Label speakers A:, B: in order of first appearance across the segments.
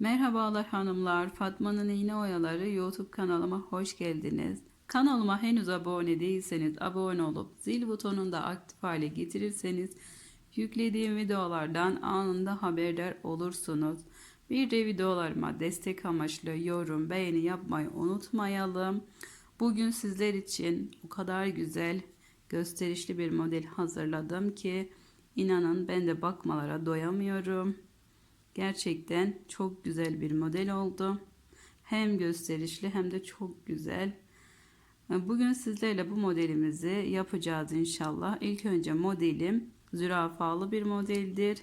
A: Merhabalar hanımlar, Fatma'nın İğne Oyaları YouTube kanalıma hoş geldiniz. Kanalıma henüz abone değilseniz abone olup zil butonunu da aktif hale getirirseniz yüklediğim videolardan anında haberdar olursunuz. Bir de videolarıma destek amaçlı yorum, beğeni yapmayı unutmayalım. Bugün sizler için o kadar güzel, gösterişli bir model hazırladım ki inanın ben de bakmalara doyamıyorum. Gerçekten çok güzel bir model oldu. Hem gösterişli hem de çok güzel. Bugün sizlerle bu modelimizi yapacağız inşallah. İlk önce modelim zürafalı bir modeldir.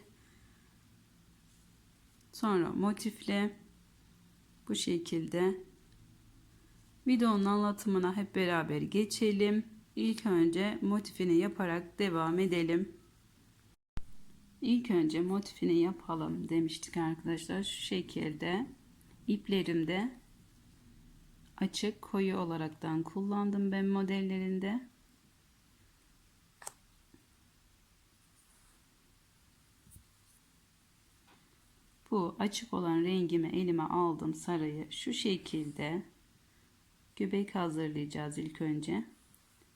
A: Sonra motifli bu şekilde. Videonun anlatımına hep beraber geçelim. İlk önce motifini yaparak devam edelim. İlk önce motifini yapalım demiştik arkadaşlar. Şu şekilde iplerimde açık koyu olaraktan kullandım ben modellerinde. Bu açık olan rengimi elime aldım sarıyı. Şu şekilde göbek hazırlayacağız ilk önce.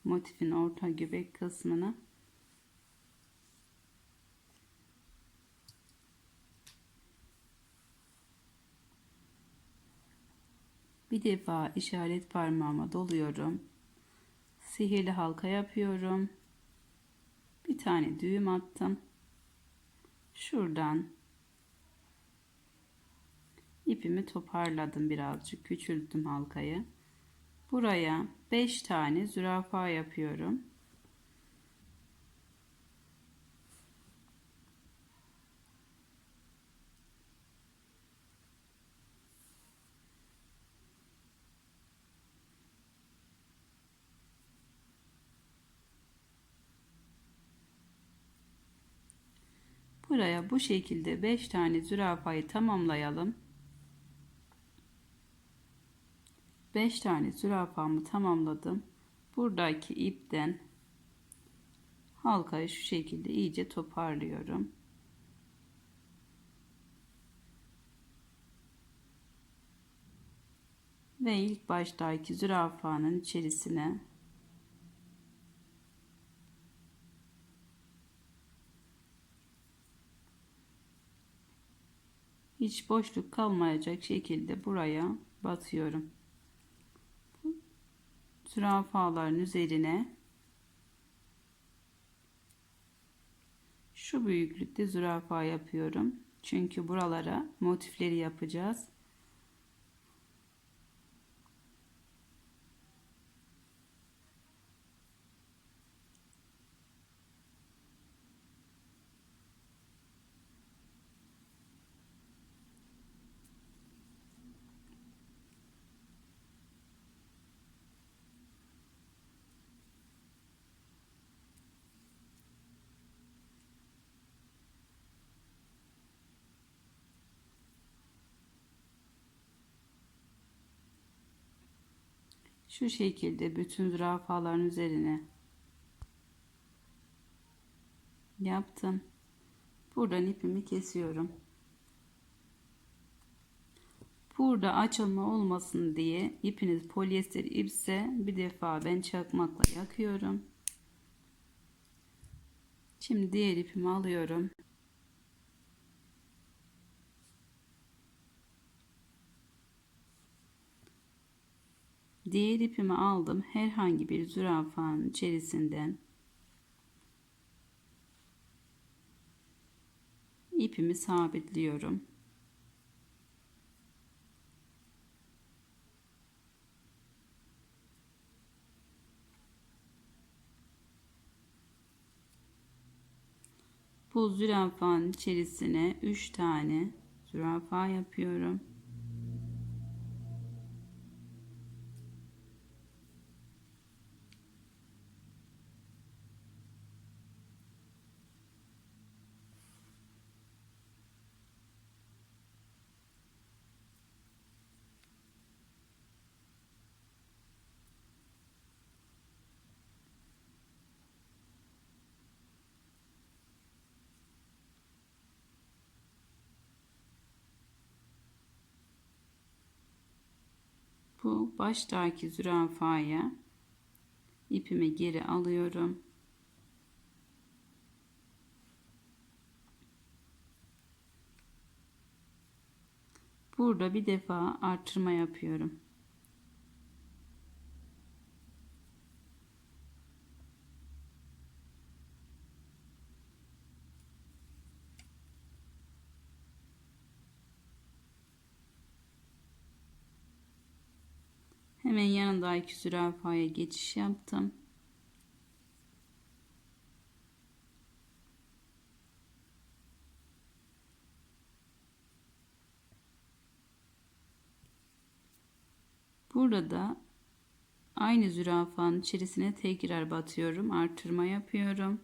A: Motifin orta göbek kısmını Bir defa işaret parmağıma doluyorum. Sihirli halka yapıyorum. Bir tane düğüm attım. Şuradan ipimi toparladım birazcık küçülttüm halkayı. Buraya 5 tane zürafa yapıyorum. Buraya bu şekilde 5 tane zürafayı tamamlayalım. 5 tane zürafamı tamamladım. Buradaki ipten halkayı şu şekilde iyice toparlıyorum. Ve ilk baştaki zürafanın içerisine hiç boşluk kalmayacak şekilde buraya batıyorum. Zürafaların üzerine şu büyüklükte zürafa yapıyorum. Çünkü buralara motifleri yapacağız. Şu şekilde bütün zürafaların üzerine yaptım. Buradan ipimi kesiyorum. Burada açılma olmasın diye ipiniz polyester ipse bir defa ben çakmakla yakıyorum. Şimdi diğer ipimi alıyorum. Diğer ipimi aldım. Herhangi bir zürafanın içerisinden ipimi sabitliyorum. Bu zürafanın içerisine 3 tane zürafa yapıyorum. Bu baştaki zürafaya ipimi geri alıyorum. Burada bir defa artırma yapıyorum. Hemen yanındaki zürafaya geçiş yaptım. Burada aynı zürafanın içerisine tekrar batıyorum. Artırma yapıyorum.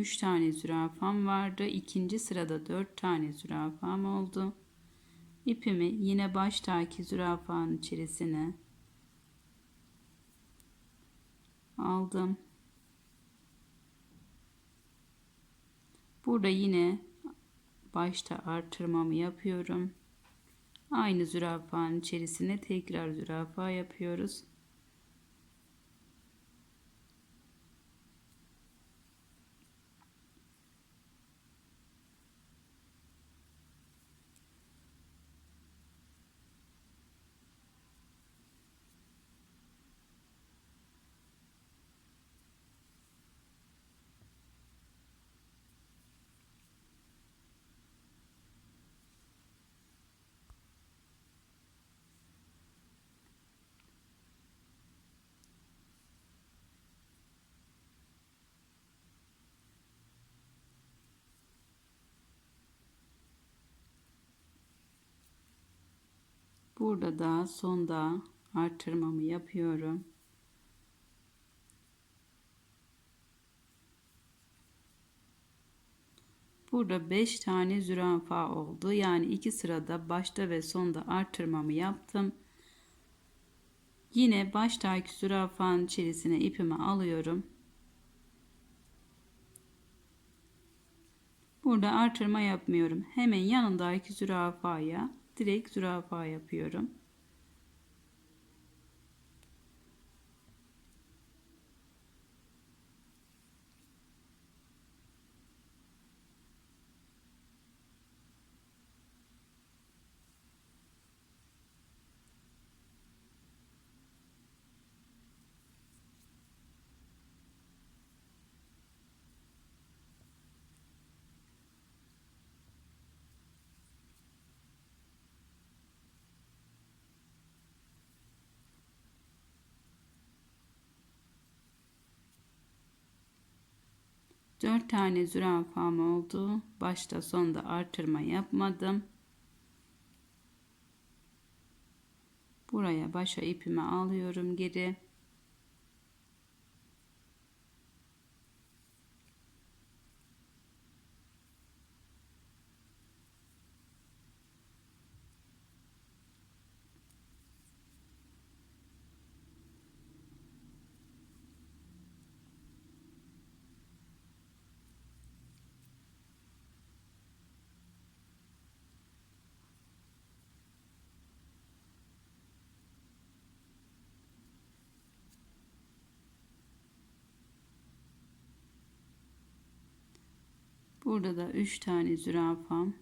A: Üç tane zürafam vardı. İkinci sırada dört tane zürafam oldu. İpimi yine baştaki zürafanın içerisine aldım. Burada yine başta artırmamı yapıyorum. Aynı zürafanın içerisine tekrar zürafa yapıyoruz. Burada da sonda artırmamı yapıyorum. Burada 5 tane zürafa oldu. Yani iki sırada başta ve sonda artırmamı yaptım. Yine baştaki zürafanın içerisine ipimi alıyorum. Burada artırma yapmıyorum. Hemen yanındaki zürafaya direkt zürafa yapıyorum. Dört tane zürafam oldu. Başta sonda artırma yapmadım. Buraya başa ipimi alıyorum geri. Burada da 3 tane zürafam.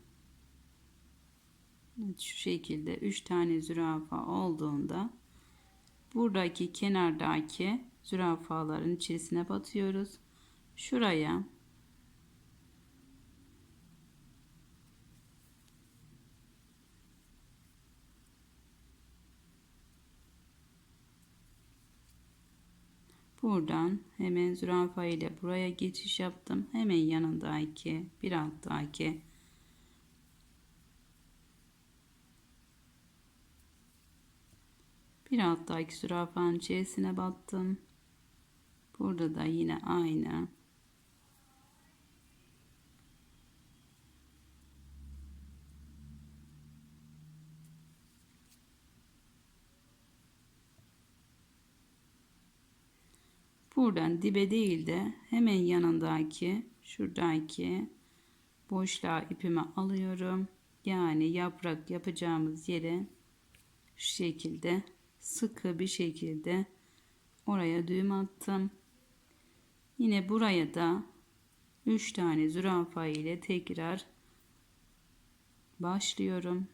A: Şu şekilde 3 tane zürafa olduğunda buradaki kenardaki zürafaların içerisine batıyoruz. Şuraya Buradan hemen zürafa ile buraya geçiş yaptım. Hemen yanındaki bir alttaki bir alttaki zürafanın içerisine battım. Burada da yine aynı. Buradan dibe değil de hemen yanındaki şuradaki boşluğa ipimi alıyorum. Yani yaprak yapacağımız yere şu şekilde sıkı bir şekilde oraya düğüm attım. Yine buraya da 3 tane zürafa ile tekrar başlıyorum.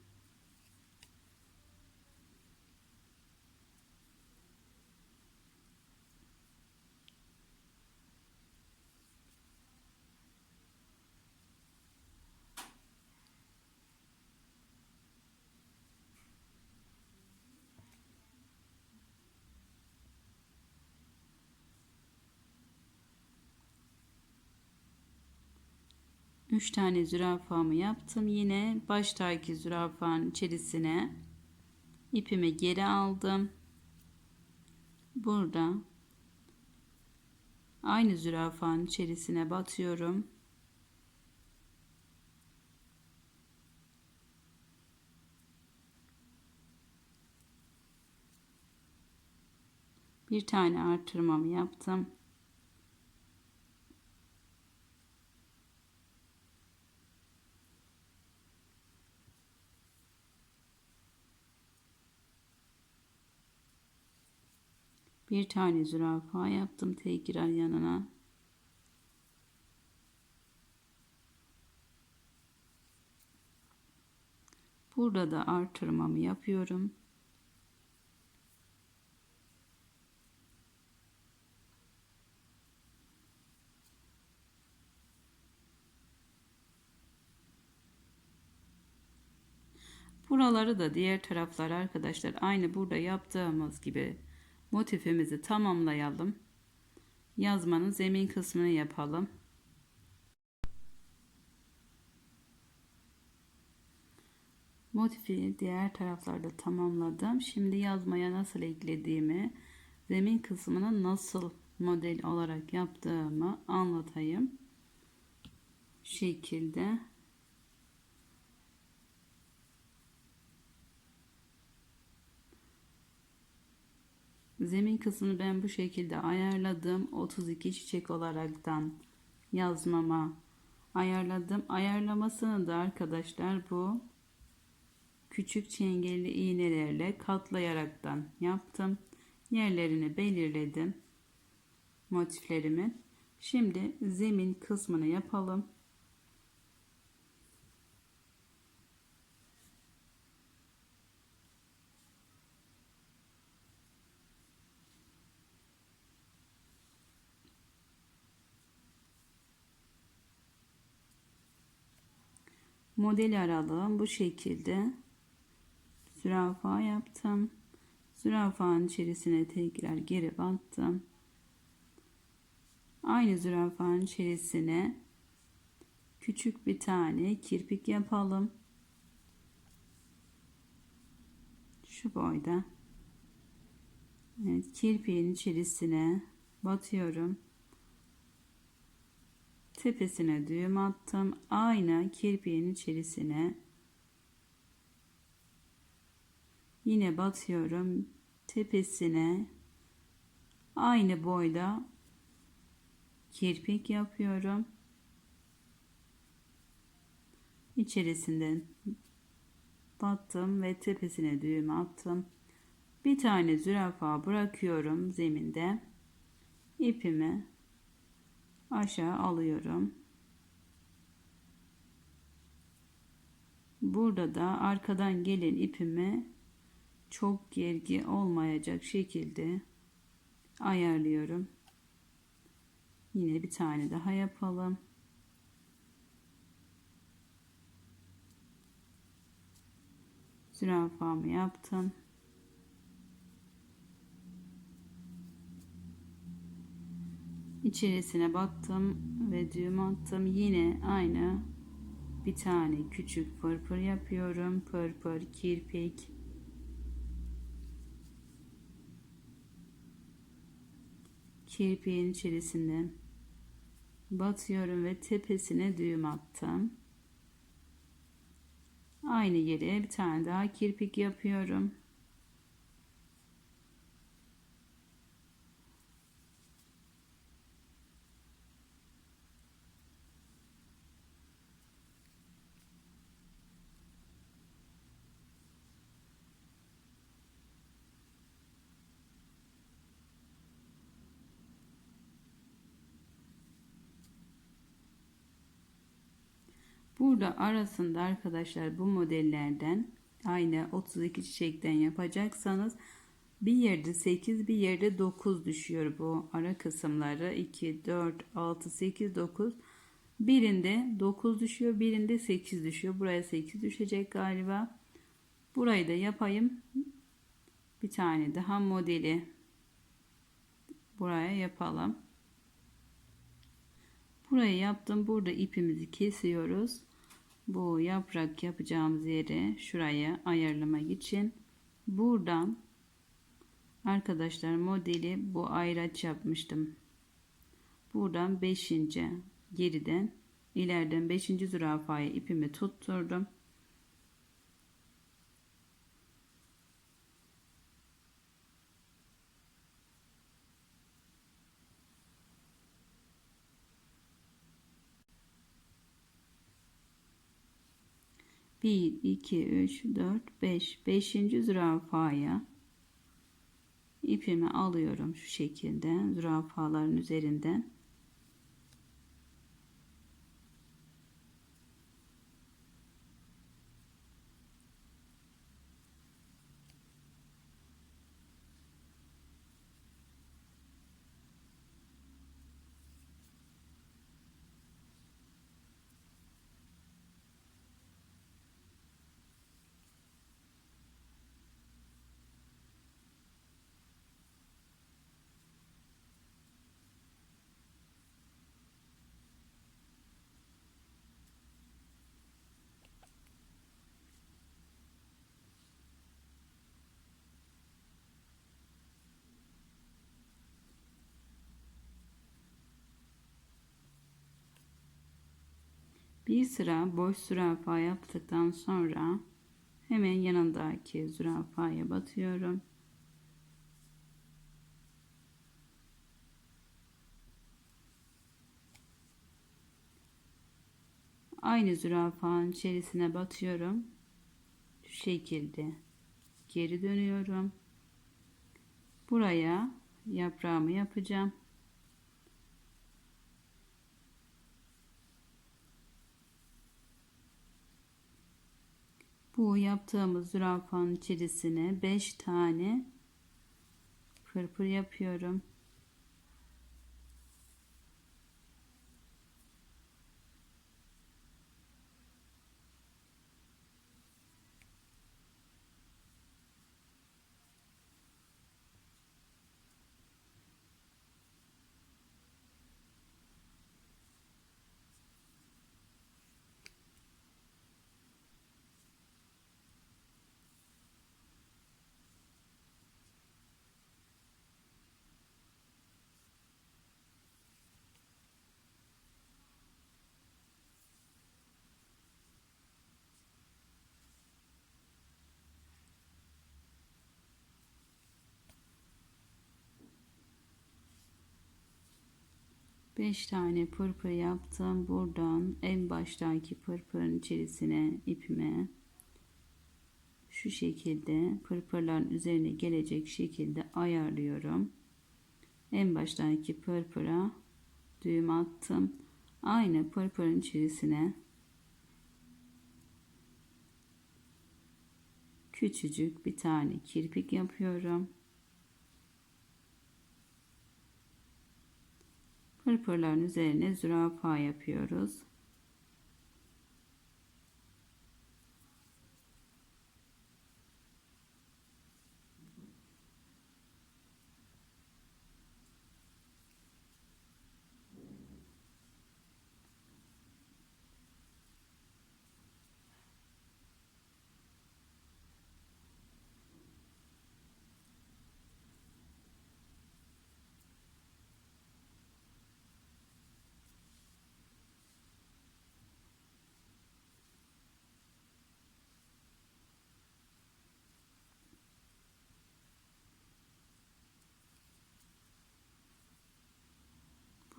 A: Üç tane zürafamı yaptım. Yine baştaki zürafanın içerisine ipimi geri aldım. Burada aynı zürafanın içerisine batıyorum. Bir tane artırmamı yaptım. Bir tane zürafa yaptım tekrar yanına. Burada da artırmamı yapıyorum. Buraları da diğer taraflar arkadaşlar aynı burada yaptığımız gibi motifimizi tamamlayalım. Yazmanın zemin kısmını yapalım. Motifi diğer taraflarda tamamladım. Şimdi yazmaya nasıl eklediğimi, zemin kısmını nasıl model olarak yaptığımı anlatayım. Şekilde Zemin kısmını ben bu şekilde ayarladım. 32 çiçek olaraktan yazmama ayarladım. Ayarlamasını da arkadaşlar bu küçük çengelli iğnelerle katlayaraktan yaptım. Yerlerini belirledim. Motiflerimin. Şimdi zemin kısmını yapalım. Model aralığım bu şekilde. Zürafa yaptım. Zürafanın içerisine tekrar geri battım. Aynı zürafanın içerisine küçük bir tane kirpik yapalım. Şu boyda. Evet, kirpiğin içerisine batıyorum tepesine düğüm attım. Aynı kirpiğin içerisine yine batıyorum. Tepesine aynı boyda kirpik yapıyorum. İçerisinden battım ve tepesine düğüm attım. Bir tane zürafa bırakıyorum zeminde. ipimi aşağı alıyorum. Burada da arkadan gelen ipimi çok gergi olmayacak şekilde ayarlıyorum. Yine bir tane daha yapalım. Zürafamı yaptım. İçerisine battım ve düğüm attım. Yine aynı. Bir tane küçük pırpır yapıyorum. Pırpır kirpik. Kirpiğin içerisinde batıyorum ve tepesine düğüm attım. Aynı yere bir tane daha kirpik Burada arasında arkadaşlar bu modellerden aynı 32 çiçekten yapacaksanız bir yerde 8 bir yerde 9 düşüyor bu ara kısımları. 2 4 6 8 9 birinde 9 düşüyor birinde 8 düşüyor. Buraya 8 düşecek galiba. Burayı da yapayım. Bir tane daha modeli buraya yapalım. Burayı yaptım. Burada ipimizi kesiyoruz bu yaprak yapacağımız yere şuraya ayarlamak için buradan arkadaşlar modeli bu ayraç yapmıştım buradan 5. geriden ileriden 5. zürafaya ipimi tutturdum Bir, iki, üç, dört, beş. Beşinci zürafaya ipimi alıyorum şu şekilde zürafaların üzerinden. Bir sıra boş zürafa yaptıktan sonra hemen yanındaki zürafaya batıyorum. Aynı zürafanın içerisine batıyorum. Şu şekilde geri dönüyorum. Buraya yaprağımı yapacağım. Bu yaptığımız zürafanın içerisine 5 tane pırpır yapıyorum. Beş tane pırpır yaptım. Buradan en baştaki pırpırın içerisine ipime şu şekilde pırpırların üzerine gelecek şekilde ayarlıyorum. En baştaki pırpıra düğüm attım. Aynı pırpırın içerisine küçücük bir tane kirpik yapıyorum. Pırpırların üzerine zürafa yapıyoruz.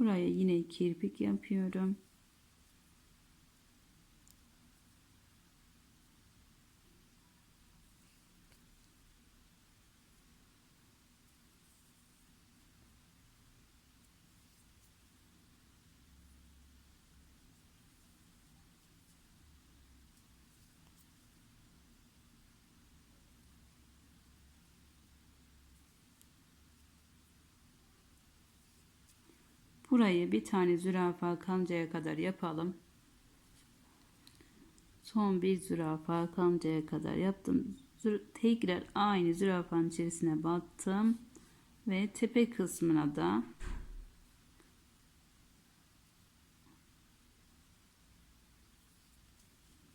A: Buraya yine kirpik yapıyorum. Burayı bir tane zürafa kalıncaya kadar yapalım. Son bir zürafa kalıncaya kadar yaptım. Tekrar aynı zürafanın içerisine battım. Ve tepe kısmına da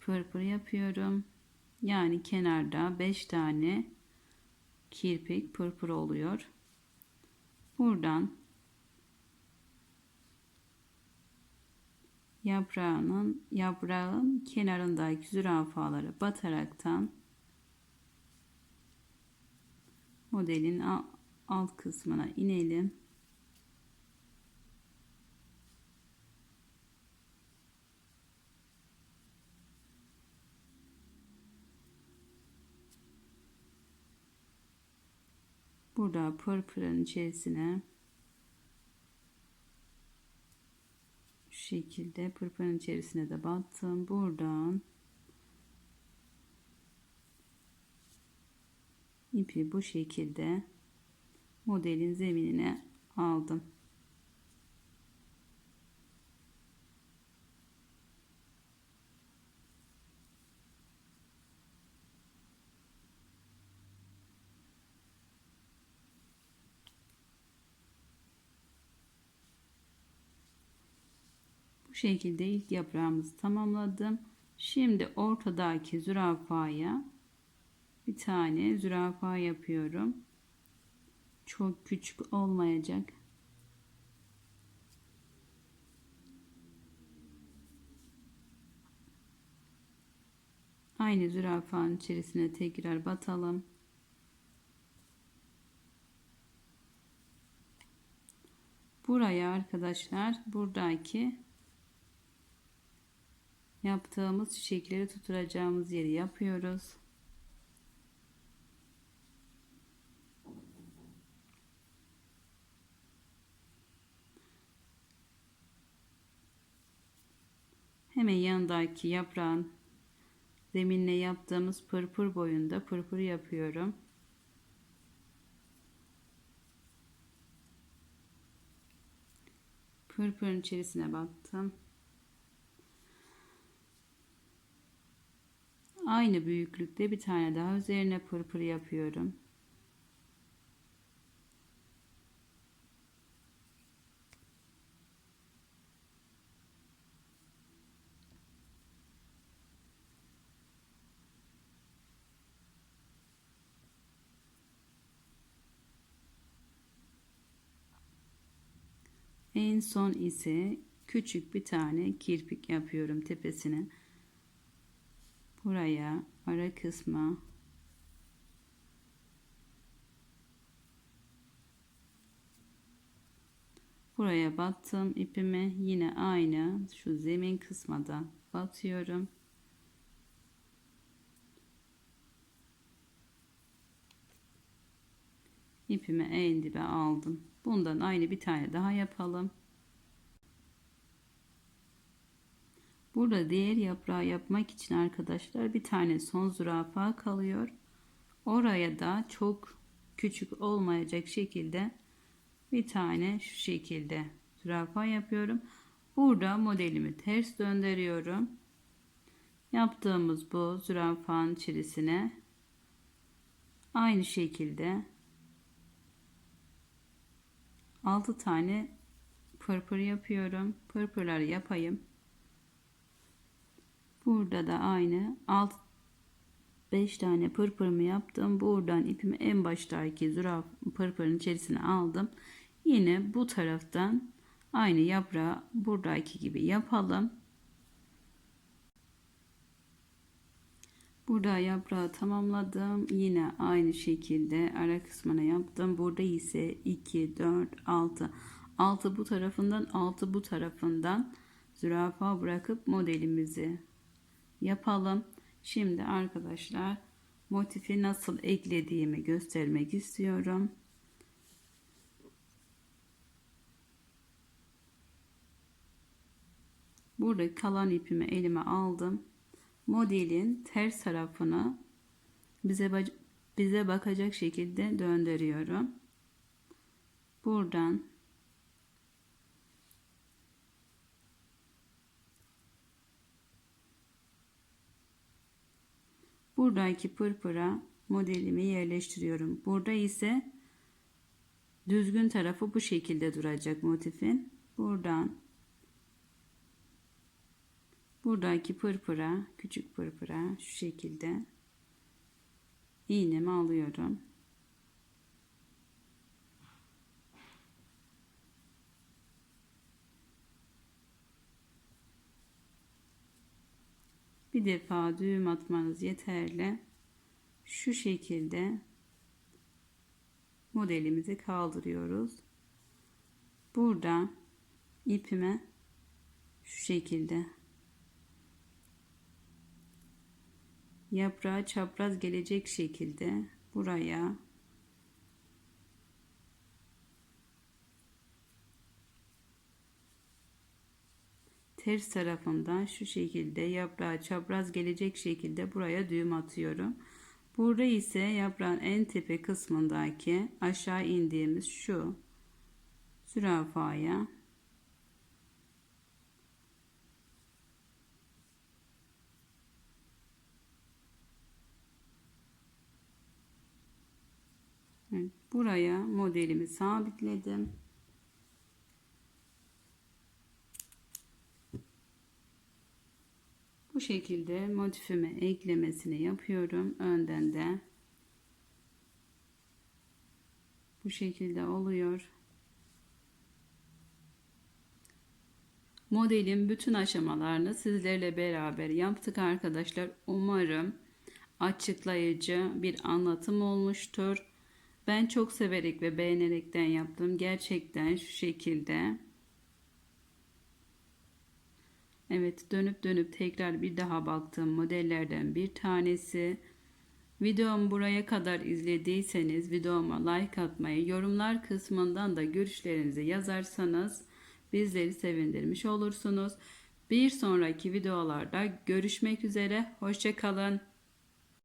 A: pırpır yapıyorum. Yani kenarda 5 tane kirpik pırpır oluyor. Buradan yaprağının yaprağın kenarındaki zürafaları bataraktan modelin al- alt kısmına inelim. Burada pırpırın içerisine şu şekilde pırpırın içerisine de battım. Buradan ipi bu şekilde modelin zeminine aldım. Şekilde ilk yaprağımızı tamamladım. Şimdi ortadaki zürafaya bir tane zürafa yapıyorum. Çok küçük olmayacak. Aynı zürafanın içerisine tekrar batalım. Buraya arkadaşlar buradaki yaptığımız çiçekleri tutturacağımız yeri yapıyoruz. Hemen yanındaki yaprağın zeminle yaptığımız pırpır boyunda pırpır yapıyorum. Pırpırın içerisine baktım. Aynı büyüklükte bir tane daha üzerine pırpır yapıyorum. En son ise küçük bir tane kirpik yapıyorum tepesine. Buraya ara kısma Buraya battım ipimi yine aynı şu zemin kısma da batıyorum. İpimi en dibe aldım. Bundan aynı bir tane daha yapalım. Burada diğer yaprağı yapmak için arkadaşlar bir tane son zürafa kalıyor. Oraya da çok küçük olmayacak şekilde bir tane şu şekilde zürafa yapıyorum. Burada modelimi ters döndürüyorum. Yaptığımız bu zürafanın içerisine aynı şekilde 6 tane pırpır yapıyorum. Pırpırları yapayım. Burada da aynı 6 5 tane pırpırımı yaptım. Buradan ipimi en baştaki züraf pırpırın içerisine aldım. Yine bu taraftan aynı yaprağı buradaki gibi yapalım. Burada yaprağı tamamladım. Yine aynı şekilde ara kısmına yaptım. Burada ise 2, 4, 6. 6 bu tarafından 6 bu tarafından zürafa bırakıp modelimizi yapalım. Şimdi arkadaşlar motifi nasıl eklediğimi göstermek istiyorum. Burada kalan ipimi elime aldım. Modelin ters tarafını bize bize bakacak şekilde döndürüyorum. Buradan Buradaki pırpıra modelimi yerleştiriyorum. Burada ise düzgün tarafı bu şekilde duracak motifin. Buradan buradaki pırpıra, küçük pırpıra şu şekilde iğnemi alıyorum. Bir defa düğüm atmanız yeterli. Şu şekilde modelimizi kaldırıyoruz. Burada ipime şu şekilde yaprağı çapraz gelecek şekilde buraya ters tarafından şu şekilde yaprağı çapraz gelecek şekilde buraya düğüm atıyorum. Burada ise yaprağın en tepe kısmındaki aşağı indiğimiz şu zürafaya buraya modelimi sabitledim. Bu şekilde motifime eklemesini yapıyorum. Önden de bu şekilde oluyor. Modelin bütün aşamalarını sizlerle beraber yaptık arkadaşlar. Umarım açıklayıcı bir anlatım olmuştur. Ben çok severek ve beğenerekten yaptım. Gerçekten şu şekilde. Evet dönüp dönüp tekrar bir daha baktığım modellerden bir tanesi. Videomu buraya kadar izlediyseniz videoma like atmayı, yorumlar kısmından da görüşlerinizi yazarsanız bizleri sevindirmiş olursunuz. Bir sonraki videolarda görüşmek üzere. Hoşçakalın.